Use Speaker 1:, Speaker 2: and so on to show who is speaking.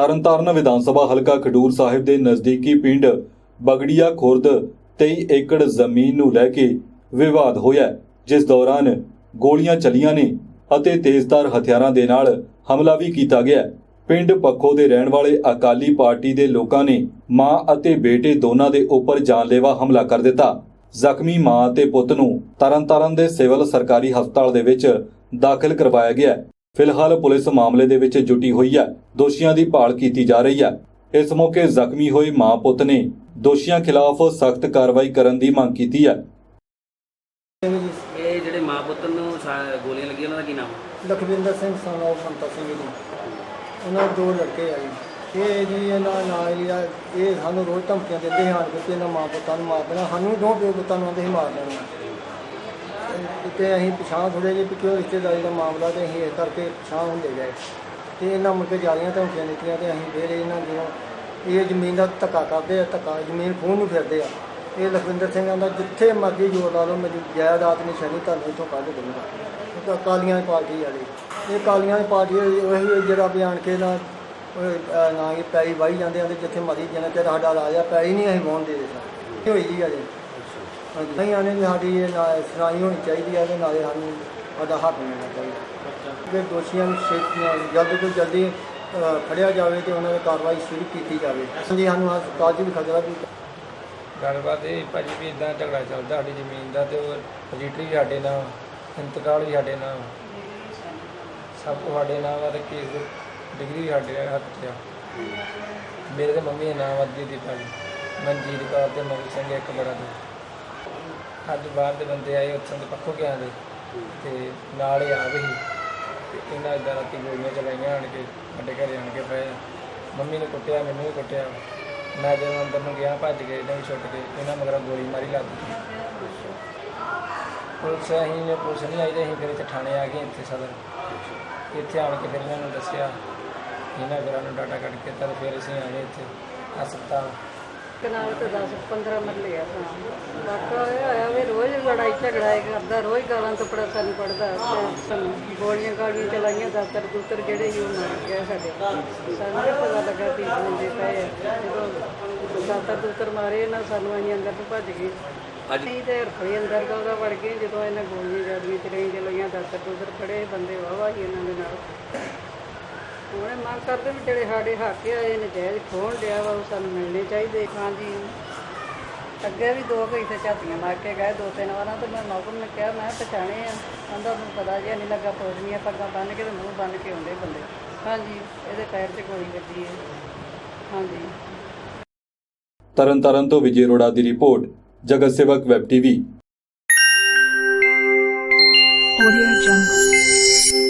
Speaker 1: ਤਰਨਤਾਰਨ ਵਿਧਾਨ ਸਭਾ ਹਲਕਾ ਖਡੂਰ ਸਾਹਿਬ ਦੇ ਨਜ਼ਦੀਕੀ ਪਿੰਡ ਬਗੜੀਆ ਖੁਰਦ 23 ਏਕੜ ਜ਼ਮੀਨ ਨੂੰ ਲੈ ਕੇ ਵਿਵਾਦ ਹੋਇਆ ਜਿਸ ਦੌਰਾਨ ਗੋਲੀਆਂ ਚੱਲੀਆਂ ਨੇ ਅਤੇ ਤੇਜ਼ਧਾਰ ਹਥਿਆਰਾਂ ਦੇ ਨਾਲ ਹਮਲਾ ਵੀ ਕੀਤਾ ਗਿਆ ਪਿੰਡ ਪੱਖੋ ਦੇ ਰਹਿਣ ਵਾਲੇ ਅਕਾਲੀ ਪਾਰਟੀ ਦੇ ਲੋਕਾਂ ਨੇ ਮਾਂ ਅਤੇ ਬੇਟੇ ਦੋਨਾਂ ਦੇ ਉੱਪਰ ਜਾਨਲੇਵਾ ਹਮਲਾ ਕਰ ਦਿੱਤਾ। ਜ਼ਖਮੀ ਮਾਂ ਅਤੇ ਪੁੱਤ ਨੂੰ ਤਰਨਤਾਰਨ ਦੇ ਸਿਵਲ ਸਰਕਾਰੀ ਹਸਪਤਾਲ ਦੇ ਵਿੱਚ ਦਾਖਲ ਕਰਵਾਇਆ ਗਿਆ ਫਿਲਹਾਲ ਪੁਲਿਸ ਮਾਮਲੇ ਦੇ ਵਿੱਚ ਜੁਟੀ ਹੋਈ ਹੈ। ਦੋਸ਼ੀਆਂ ਦੀ ਭਾਲ ਕੀਤੀ ਜਾ ਰਹੀ ਹੈ। ਇਸ ਮੌਕੇ ਜ਼ਖਮੀ ਹੋਏ ਮਾਂ ਪੁੱਤ ਨੇ ਦੋਸ਼ੀਆਂ ਖਿਲਾਫ ਸਖਤ ਕਾਰਵਾਈ ਕਰਨ ਦੀ ਮੰਗ ਕੀਤੀ ਹੈ।
Speaker 2: ਇਹ ਜਿਹੜੇ ਮਾਂ ਪੁੱਤ ਨੂੰ ਸਾ- ਗੋਲੀਆਂ ਲੱਗੀਆਂ ਉਹਨਾਂ ਦਾ ਕੀ ਨਾਮ? ਹੈ?
Speaker 3: ਲਖਵਿੰਦਰ ਸਿੰਘ ਸਨੋਰ ਸੰਤਾ ਸਿੰਘ ਜੀ। ਉਹਨਾਂ ਦੇ ਦੋ ਲੜਕੇ ਆ ਜੀ। ਇਹ ਜੀ ਇਹਨਾਂ ਨਾਲ ਹੀ ਆ। ਇਹ ਸਾਨੂੰ ਰੋਜ਼ ਧਮਕੀਆਂ ਦਿੰਦੇ ਹਨ ਕਿ ਇਹਨਾਂ ਮਾਂ ਪੁੱਤਾਂ ਨੂੰ ਮਾਰ ਦੇਣਾ। ਸਾਨੂੰ ਦੋ ਪਿਓ ਪੁੱਤਾਂ ਨੂੰ ਆਂਦੇ ਹੀ ਮਾਰ ਦੇਣਾ। ਤੇ- ਅਸੀਂ ਪਛਾਣ ਥੋੜੇ ਜਿਹੇ ਵੀ ਕਿਉਂ ਰਿਸ਼ਤੇਦਾਰੀ ਦਾ ਮਾਮਲਾ ਤੇ ਅਸੀਂ ਇਸ ਕਰਕੇ ਪਛਾਣ ਹੁੰਦੇ ਗਏ। ਤੇ ਇਹਨਾਂ ਮੁੜ ਕੇ ਜਾਲੀਆਂ ਧਮਕੀਆਂ ਦਿੱਤੀਆਂ ਤੇ ਅਸੀਂ ਫਿਰ ਇਹਨਾਂ ਦੀਆਂ ਇਹ ਜ਼ਮੀਨ ਦਾ ਧੱਕਾ ਕਰਦੇ ਆ ਧੱਕਾ ਜ਼ਮੀਨ ਖੂਹ ਨੂੰ ਫਿਰਦੇ ਆ। ਇਹ ਲਖਵਿੰਦਰ ਸਿੰਘ ਆਂਦਾ ਜਿੱਥੇ ਮਰਜ਼ੀ ਜੋਰ ਲਾ ਲਓ ਮੇਰੀ ਜਾਇਦਾਦ ਨਿਸ਼ਾਨੀ ਤੁਹਾਨੂੰ ਇੱਥੋਂ ਕੱਢ ਦੇਵਾਂਗਾ। ਇਹ ਤਾਂ ਦੀ ਪਾਰਟੀ ਵਾਲੀ ਇਹ ਅਕਾਲੀਆਂ ਦੀ ਪਾਰਟੀ ਉਹੀ ਹੈ ਜਿਹੜਾ ਬਿਆਨ ਕੇ ਨਾ ਉਹ, ਨਾ ਇਹ ਪੈਰੀ ਵਾਹੀ ਜਾਂਦੇ ਆ ਤੇ ਜਿੱਥੇ ਮਰਜ਼ੀ ਜਿੰਨਾ ਚਿਰ ਸਾਡਾ ਰਾਜ ਆ ਪੈਰੀ ਨਹੀਂ ਅਸੀਂ ਵਾਹੁਣ ਦੇ ਦੇ ਸਕਦੇ ਇਹ ਹੋਈ ਜੀ ਅਜੇ ਨਹੀਂ ਆਨੇ ਵੀ ਸਾਡੀ ਇਹ ਨਾ ਸੁਣਾਈ ਹੋਣੀ ਚਾਹੀਦੀ ਹੈ ਤੇ ਨਾਲੇ ਸਾਨੂੰ ਸਾਡਾ ਹੱਕ ਮਿਲਣਾ ਚਾਹੀਦਾ। ਕਿ ਦੋਸ਼ੀਆਂ ਨੂੰ ਛੇਤੀ ਜਲਦ ਤੋਂ ਜਲਦੀ ਅਹ, ਫੜਿਆ ਜਾਵੇ ਤੇ ਉਹਨਾਂ ਦੀ ਕਾਰਵਾਈ ਸ਼ੁਰੂ ਕੀਤੀ ਜਾਵੇ। ਹਾਂਜੀ ਸਾਨੂੰ ਹਸਪਤਾਲ 'ਚ ਵੀ ਖਤਰਾ ਵੀ
Speaker 4: ਗੱਲਬਾਤ ਇਹ ਭਾਜੀ ਵੀ ਇਦਾਂ ਝਗੜਾ ਚੱਲਦਾ ਸਾਡੀ ਜ਼ਮੀਨ ਦਾ ਤੇ ਉਹ ਰਜਿਸਟਰੀ ਵੀ ਸਾਡੇ ਨਾਲ ਇੰਤਕਾਲ ਵੀ ਸਾਡੇ ਨਾਲ। ਸਭ ਕੁਛ ਸਾਡੇ ਨਾਮ ਆ ਤੇ ਕੇਸ ਦੀ ਡਿਗਰੀ ਵੀ ਸਾਡੇ ਹੱਥ 'ਚ ਆ। ਮੇਰੇ ਤੇ ਮੰਮੀ ਦਾ ਨਾਮ ਅੱਧੀ ਦੀ ਭਾਜੀ। ਮਨਜੀਤ ਕੌਰ ਤੇ ਮਨ ਸਿੰਘ ਇੱਕ ਬੜਾ ਤੇ ਅੱਜ ਬਾਹਰ ਦੇ ਬੰਦੇ ਆਏ, ਉੱਥੋਂ ਦੇ ਪੱਖੋਂ ਕੇ ਆਂਦੇ ਤੇ ਨਾਲ ਹੀ ਆ ਗਏ ਸੀ। ਤੇ ਇਹਨਾਂ ਇਦਾਂ ਰਾਤੀ ਗੋਲੀਆਂ ਚਲਾਈਆਂ, ਆਣ ਕੇ ਸਾਡੇ ਘਰੇ ਆਣ ਕੇ ਪਏ ਮੰਮੀ ਨੇ ਕੁੱਟਿਆ, ਮੈਨੂੰ ਵੀ ਕੁੱਟਿਆ। ਮੈਂ ਜਦੋਂ ਅੰਦਰ ਨੂੰ ਗਿਆ, ਭੱਜ ਕੇ ਇਹਨਾਂ ਵੀ ਛੁੱਟ ਕੇ, ਇਹਨਾਂ ਮਗਰੋਂ ਗੋਲੀ ਮਾਰੀ ਲੱਗ ਗਈ ਪੁਲਿਸ ਅਸੀਂ ਨੇ, ਪੁਲਿਸ ਨਹੀਂ ਆਈ ਤੇ ਅਸੀਂ ਫਿਰ ਇੱਥੇ ਥਾਣੇ ਆ ਗਏ, ਇੱਥੇ ਸਦਰ। ਇੱਥੇ ਆਣ ਕੇ ਫਿਰ ਇਹਨਾਂ ਨੂੰ ਦੱਸਿਆ, ਇਹਨਾਂ ਫਿਰ ਨੂੰ ਡਾਟਾ ਕੱਢ ਕੇ ਤਾਂ ਫਿਰ ਅਸੀਂ ਆਏ ਇੱਥੇ, ਹਸਪਤਾਲ।
Speaker 5: ਕਨਾਲ ਤੇ 10 15 ਮਰਲੇ ਆ। ਤਾਂ ਵਾਕਾ ਇਹ ਆਇਆ ਵੀ ਰੋਜ਼ ਲੜਾਈ ਝਗੜਾ ਇਹ ਕਰਦਾ ਰੋਜ਼ ਗਾਲਾਂ ਤੋਂ ਪੜਾ ਸਾਨੂੰ ਪੜਦਾ ਸਾਨੂੰ ਗੋਲੀਆਂ ਗਾਲੀਆਂ ਚਲਾਈਆਂ ਦਾਤਰ ਦੂਤਰ ਜਿਹੜੇ ਹੀ ਉਹ ਮਾਰ ਗਿਆ ਸਾਡੇ। ਸਾਨੂੰ ਨੀ ਪਤਾ ਲੱਗਾ ਵੀ ਬੰਦੇ ਪਏ ਆ। ਜਦੋਂ ਦਾਤਰ ਦੂਤਰ ਮਾਰੇ ਨਾ ਸਾਨੂੰ ਅਸੀਂ ਅੰਦਰ ਤੋਂ ਭੱਜ ਗਏ।
Speaker 2: ਅੱਜ
Speaker 5: ਅਸੀਂ ਤੇ ਰਖੜੀ ਅੰਦਰ ਦਾ ਉਹਦਾ ਵੜ ਗਏ ਜਦੋਂ ਇਹਨਾਂ ਗੋਲੀਆਂ ਗਾਲੀਆਂ ਚਲਾਈਆਂ ਚਲਾਈਆਂ ਦਾਤਰ ਦੂਤਰ ਫੜੇ ਬੰਦੇ ਵਾਵਾ ਹੀ ਇਹਨਾਂ ਦੇ ਨਾਲ। ਉਹਨੇ ਮੰਗ ਕਰਦੇ ਵੀ ਜਿਹੜੇ ਸਾਡੇ ਹੱਕ ਆ ਇਹ ਨਜਾਇਜ਼ ਖੋਣ ਡਿਆ ਵਾ ਉਹ ਸਾਨੂੰ ਮਿਲਣੇ ਚਾਹੀਦੇ ਹਾਂਜੀ ਅੱਗੇ ਵੀ ਦੋ ਕਈ ਤੇ ਝਾਤੀਆਂ ਮਾਰ ਕੇ ਗਏ ਦੋ ਤਿੰਨ ਵਾਰਾਂ ਤੇ ਮੈਂ ਮੌਕਮ ਨੇ ਕਿਹਾ ਮੈਂ ਪਛਾਣੇ ਆ। ਕਹਿੰਦਾ ਮੈਨੂੰ ਪਤਾ ਜਿਹਾ ਨਹੀਂ ਲੱਗਾ ਪੌੜੀਆਂ ਪੱਗਾਂ ਬੰਨ ਕੇ ਤੇ ਮੂੰਹ ਬੰਨ ਕੇ ਆਉਂਦੇ ਬੰਦੇ। ਹਾਂਜੀ ਇਹਦੇ ਪੈਰ 'ਚ ਗੋਲੀ ਵੱਜੀ ਹੈ ਹਾਂਜੀ।
Speaker 1: ਤਰਨਤਾਰਨ ਤੋਂ ਵਿਜੇ ਅਰੋੜਾ ਦੀ ਰਿਪੋਰਟ ਜਗਤ ਸੇਵਕ ਵੈਬ ਟੀਵੀ।
Speaker 6: Audio Jungle.